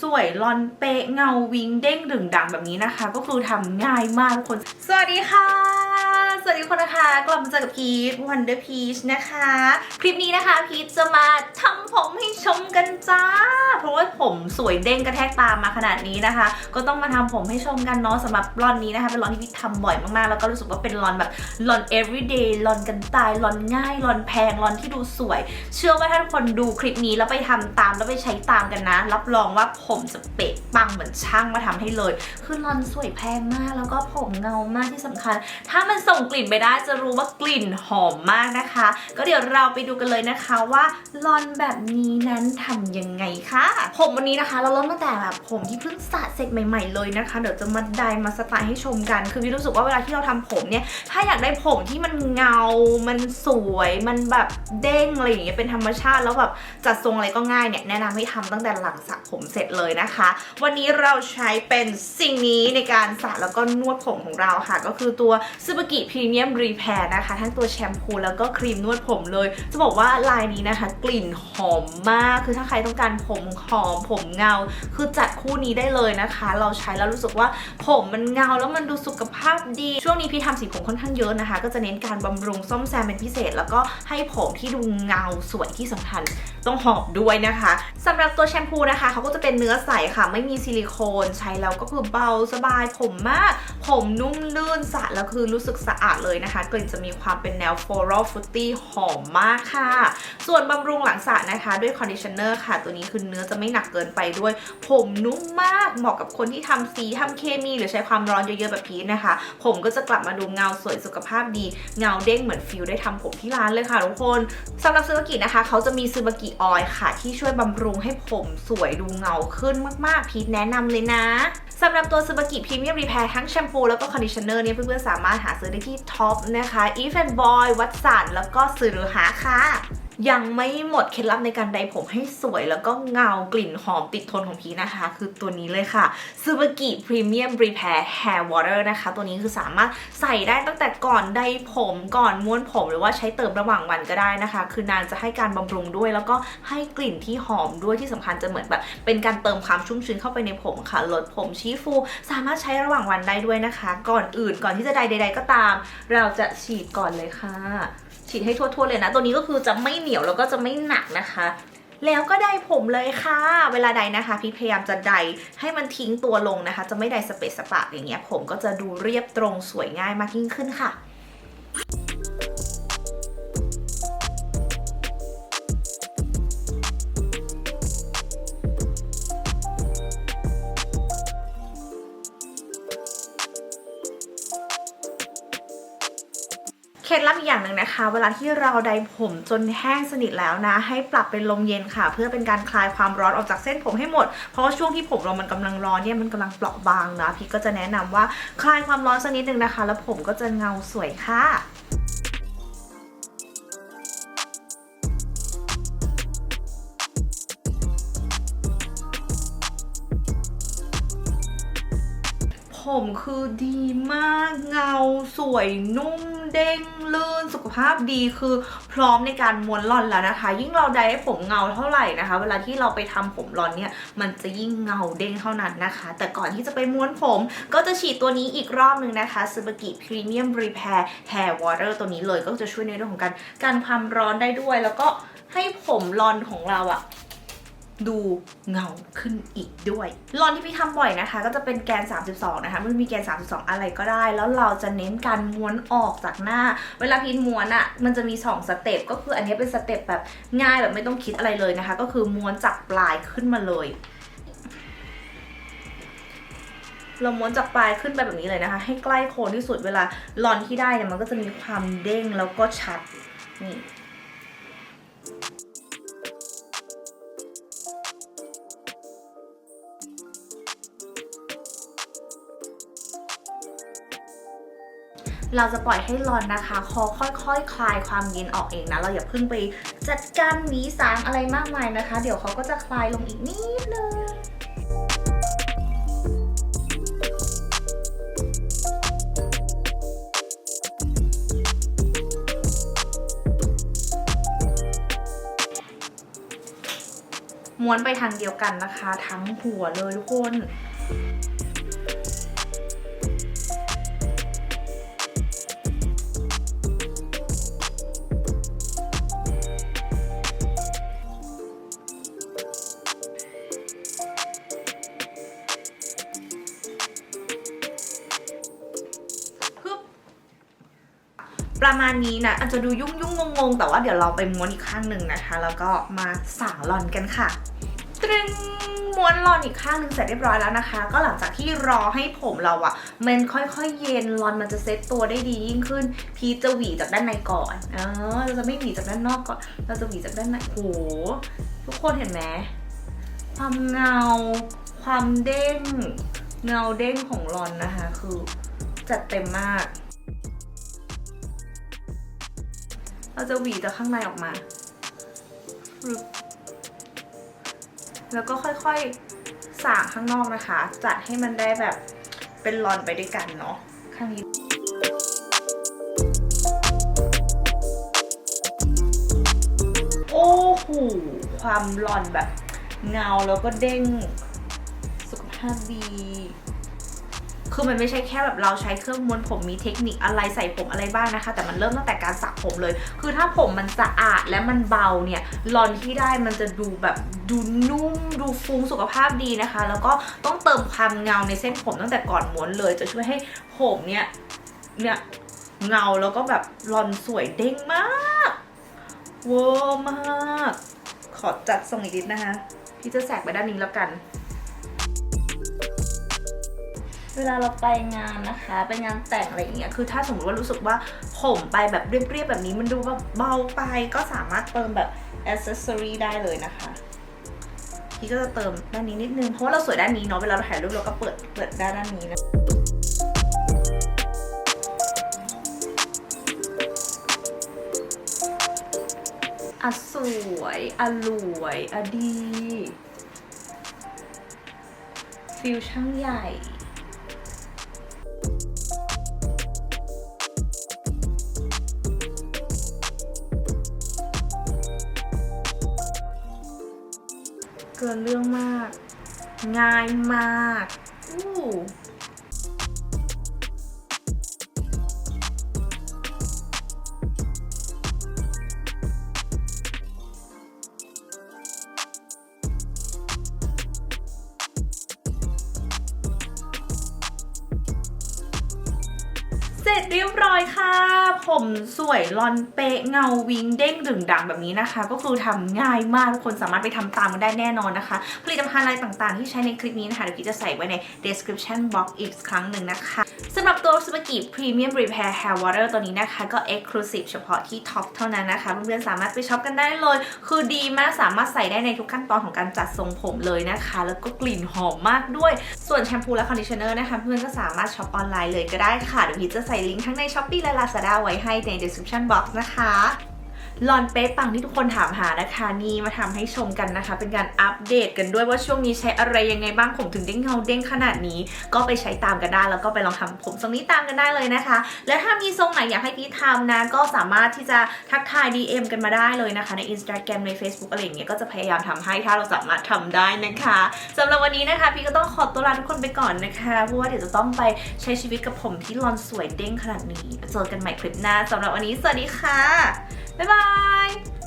สวยรอนเป๊ะเงาวิงเด้งดึงดังแบบนี้นะคะ ก็คือทำง่ายมากทุกคน สวัสดีค่ะ สวัสดีทุกคนนะคะ กลับมาเจอกับพีชวันเดอร์พีชนะคะ คลิปนี้นะคะ พีชจะมาทำผมให้ชมกันจ้า เพราะว่าผมสวยเด้งกระแทกตามมาขนาดนี้นะคะ ก็ต้องมาทำผมให้ชมกันเนาะสำหรับรอนนี้นะคะ เป็นรอนที่พีชทำบ่อยมากๆ แล้วก็รู้สึกว่าเป็นรอนแบบรอน everyday รอนกันตายรอนง่ายรอนแพงรอนที่ดูสวย เชื่อว่าถ้าทุกคนดูคลิปนี้แล้วไปทำตามแล้วไปใช้ตามกันนะ รับรองว่าผมจะเป๊ะปังเหมือนช่างมาทำให้เลย คือรอนสวยแพงมากแล้วก็ผมเงามากที่สำคัญ ถ้ามันส่งกลิ่นไปได้จะรู้ว่ากลิ่นหอมมากนะคะ ก็เดี๋ยวเราไปดูกันเลยนะคะว่าลอนแบบนี้นั้นทำยังไงคะผมวันนี้นะคะ เราเริ่มตั้งแต่แบบผมที่เพิ่งสระเสร็จใหม่ ๆ เลยนะคะ เดี๋ยวจะมาไดร์มาสไตล์ให้ชมกัน คือวิรู้สึกว่าเวลาที่เราทำผมเนี่ย ถ้าอยากได้ผมที่มันเงา มันสวย มันแบบเด้งอะไรอย่างเงี้ยเป็นธรรมชาติแล้วแบบจัดทรงอะไรก็ง่ายเนี่ยแนะนำให้ทำตั้งแต่หลังสระผมเสร็จเลยนะคะ วันนี้เราใช้เป็นสิ่งนี้ในการสระแล้วก็นวดผมของเราค่ะ ก็คือตัวซูบากิพรีเมียมรีแพร์นะคะ ทั้งตัวแชมพูแล้วก็ครีมนวดผมเลย จะบอกว่าลายนี้นะคะ กลิ่นหอมมาก คือถ้าใครต้องการผมหอมผมเงา คือจัดคู่นี้ได้เลยนะคะ เราใช้แล้วรู้สึกว่าผมมันเงาแล้วมันดูสุขภาพดี ช่วงนี้พี่ทำสีผมค่อนข้างเยอะนะคะ ก็จะเน้นการบำรุงซ่อมแซมเป็นพิเศษ แล้วก็ให้ผมที่ดูเงาสวยที่สำคัญต้องหอมด้วยนะคะสำหรับตัวแชมพูนะคะเขาก็จะเป็นเนื้อใสค่ะ ไม่มีซิลิโคนใช้แล้วก็คือเบาสบายผมมาก ผมนุ่มลื่นสระแล้วคือรู้สึกสะอาดเลยนะคะ กลิ่นจะมีความเป็นแนว floral fruity หอมมากค่ะ ส่วนบำรุงหลังสระนะคะ ด้วยคอนดิชเนอร์ค่ะ ตัวนี้คือเนื้อจะไม่หนักเกินไปด้วย ผมนุ่มมากเหมาะกับคนที่ทำสีทำเคมี หรือใช้ความร้อนเยอะๆแบบพีชนะคะ ผมก็จะกลับมาดูเงาสวยสุขภาพดี เงาเด้งเหมือนฟิลได้ทำผมที่ร้านเลยค่ะทุกคนสำหรับซูบากินะคะ เขาจะมีซูบากิออยล์ค่ะ ที่ช่วยบำรุงให้ผมสวยดูเงาขึ้นมากๆ พีทแนะนำเลยนะสำหรับตัวซูบากิพรีเมียมรีแพร์ทั้งแชมพูแล้วก็คอนดิชเนอร์เนี่ยเพื่อนๆสามารถหาซื้อได้ที่ท็อปนะคะ e v e n Boy วัตสันแล้วก็สื่อหาค่ะ ยังไม่หมดเคล็ดลับในการไดผมให้สวยแล้วก็เงากลิ่นหอมติดทนของพีนะคะ คือตัวนี้เลยค่ะซูบากิพรีเมียมรีแพร์แฮร์วอเตอร์นะคะ ตัวนี้คือสามารถใส่ได้ตั้งแต่ก่อนไดผมก่อนม้วนผมหรือว่าใช้เติมระหว่างวันก็ได้นะคะ คือนานจะให้การบำรุงด้วย แล้วก็ให้กลิ่นที่หอมด้วยที่สำคัญจะเหมือนแบบเป็นการเติมความชุ่มชื้นเข้าไปในผมค่ะลดผมชี้ฟู สามารถใช้ระหว่างวันได้ด้วยนะคะ ก่อนอื่นก่อนที่จะไดใด ๆ ก็ตาม เราจะฉีดก่อนเลยค่ะ ฉีดให้ทั่วๆเลยนะ ตัวนี้ก็คือจะไม่เหนียวแล้วก็จะไม่หนักนะคะ แล้วก็ได้ผมเลยค่ะ เวลาใดนะคะพี่พยายามจะไดให้มันทิ้งตัวลงนะคะ จะไม่ไดสเปซสปะอย่างเงี้ยผมก็จะดูเรียบตรงสวยง่ายมากยิ่งขึ้นค่ะ ล็ดลับอีกอย่างหนึ่งนะคะ เวลาที่เราไดผมจนแห้งสนิทแล้วนะ ให้ปรับเป็นลมเย็นค่ะ เพื่อเป็นการคลายความร้อนออกจากเส้นผมให้หมด เพราะว่าช่วงที่ผมเรามันกำลังร้อนเนี่ยมันกำลังเปราะบางนะพี่ก็จะแนะนำว่าคลายความร้อนสักนิดนึงนะคะ แล้วผมก็จะเงาสวยค่ะผมคือดีมากเงาสวยนุ่ม เด้งลื่นสุขภาพดีคือพร้อมในการม้วนรอนแล้วนะคะ ยิ่งเราไดให้ผมเงาเท่าไหร่นะคะ เวลาที่เราไปทำผมรอนเนี่ยมันจะยิ่งเงาเด้งเท่านั้นนะคะ แต่ก่อนที่จะไปม้วนผมก็จะฉีดตัวนี้อีกรอบหนึ่งนะคะซูบากิพรีเมียมรีแพร์แฮร์วอเตอร์ตัวนี้เลยก็จะช่วยในเรื่องของการการความร้อนได้ด้วย แล้วก็ให้ผมรอนของเราอะ ดูเงาขึ้นอีกด้วยรอนที่พี่ทำบ่อยนะคะ ก็จะเป็นแกน 32 นะคะ มันมีแกน 32 อะไรก็ได้ แล้วเราจะเน้นการม้วนออกจากหน้า เวลาพี่ม้วนอะ่ะ มันจะมี 2 สเต็ป ก็คืออันนี้เป็นสเต็ปแบบง่ายแบบไม่ต้องคิดอะไรเลยนะคะ ก็คือม้วนจากปลายขึ้นมาเลย เราม้วนจากปลายขึ้นไปแบบนี้เลยนะคะ ให้ใกล้โคนที่สุด เวลารอนที่ได้เนี่ยมันก็จะมีความเด้งแล้วก็ชัด นี่ เราจะปล่อยให้ร้อนนะคะคอค่อยๆคคลายความเย็นออกเองนะ เราอย่าเพิ่งไปจัดการหวีสางอะไรมากมายนะคะ เดี๋ยวเขาก็จะคลายลงอีกนิดนึงมม้วนไปทางเดียวกันนะคะ ทั้งหัวเลยทุกคน ประมาณนี้นะอาจจะดูยุ่งยุ่งงงๆ แต่ว่าเดี๋ยวเราไปม้วนอีกข้างหนึ่งนะคะ แล้วก็มาสางลอนกันค่ะตรึงม้วนลอนอีกข้างหนึ่งเสร็จเรียบร้อยแล้วนะคะ ก็หลังจากที่รอให้ผมเราอะมันค่อยๆ เย็นลอนมันจะเซ็ตตัวได้ดียิ่งขึ้น พีจะหวีจากด้านในก่อนเออเราจะไม่หวีจากด้านนอกก่อนเราจะหวีจากด้านในโหทุกคนเห็นไหมความเงา ความเด้ง เงาเด้งของลอนนะคะ คือจัดเต็มมาก เราจะหวีจากข้างในออกมา แล้วก็ค่อยๆสางข้างนอกนะคะ จัดให้มันได้แบบเป็นรอนไปด้วยกันเนาะข้างนี้โอ้โหความรอนแบบเงาแล้วก็เด้งสุขภาพดี คือมันไม่ใช่แค่แบบเราใช้เครื่องม้วนผมมีเทคนิคอะไรใส่ผมอะไรบ้างนะคะ แต่มันเริ่มตั้งแต่การสระผมเลย คือถ้าผมมันสะอาดและมันเบาเนี่ยรอนที่ได้มันจะดูแบบดูนุ่มดูฟุ้งสุขภาพดีนะคะ แล้วก็ต้องเติมความเงาในเส้นผมตั้งแต่ก่อนม้วนเลย จะช่วยให้ผมเนี่ยเนี่ยเงาแล้วก็แบบรอนสวยเด้งมากเวอร์มาก ขอจัดทรงอีกนิดนะคะ พี่จะแสกไปด้านนี้แล้วกัน เวลาเราไปงานนะคะ ไปงานแต่งอะไรอย่างเงี้ยคือถ้าสมมติว่ารู้สึกว่าผมไปแบบเรียบๆแบบนี้มันดูแบบเบาไปก็สามารถเติมแบบอ c เซสซอรีได้เลยนะคะพี่ก็จะเติมด้านนี้นิดนึง เพราะว่าเราสวยด้านนี้เนาะเวลาเราถ่ายรูปเราก็เปิดเปิดด้านด้านนี้นะอะสวยอะรวยอะดี ฟิลช่างใหญ่ เกินเรื่องมาก ง่ายมาก อู้ ผมสวยลอนเปะเงาวิงเด้งดึงดังแบบนี้นะคะ ก็คือทำง่ายมากทุกคนสามารถไปทำตามกันได้แน่นอนนะคะ ผลิตภัณฑ์อะไรต่างๆ ที่ใช้ในคลิปนี้นะคะเดี๋ยวพี่จะใส่ไว้ใน description box อีกครั้งหนึ่งนะคะสำหรับตัวสปากิ Premium Repair Hair Water ตัวนี้นะคะ ก็ exclusive เฉพาะที่ท็อปเท่านั้นนะคะ เพื่อนๆสามารถไปช็อปกันได้เลย คือดีมากสามารถใส่ได้ในทุกขั้นตอนของการจัดทรงผมเลยนะคะ แล้วก็กลิ่นหอมมากด้วย ส่วนแชมพูและคอนดิชเนอร์นะคะ เพื่อนๆก็สามารถช็อปออนไลน์เลยก็ได้ค่ะ เดี๋ยวพี่จะใส่ลิงก์ทั้งใน Shopee และ Lazada ไว้ให้ใน description box นะคะลอนเป๊ะปังที่ทุกคนถามหานะคะนี่มาทำให้ชมกันนะคะ เป็นการอัปเดตกันด้วยว่าช่วงนี้ใช้อะไรยังไงบ้างผมถึงได้เงาเด้งขนาดนี้ ก็ไปใช้ตามกันได้แล้วก็ไปลองทำผมทรงนี้ตามกันได้เลยนะคะ และถ้ามีทรงไหนอยากให้พี่ทำนะ ก็สามารถที่จะทักทาย DM กันมาได้เลยนะคะ ใน Instagram ใน Facebook อะไรอย่างเงี้ยก็จะพยายามทำให้ถ้าเราสามารถทำได้นะคะสำหรับวันนี้นะคะ พี่ก็ต้องขอตัวลาทุกคนไปก่อนนะคะเพราะว่าเดี๋ยวจะต้องไปใช้ชีวิตกับผมที่ลอนสวยเด้งขนาดนี้ เจอกันใหม่คลิปหน้าสำหรับวันนี้สวัสดีค่ะ บ๊ายบาย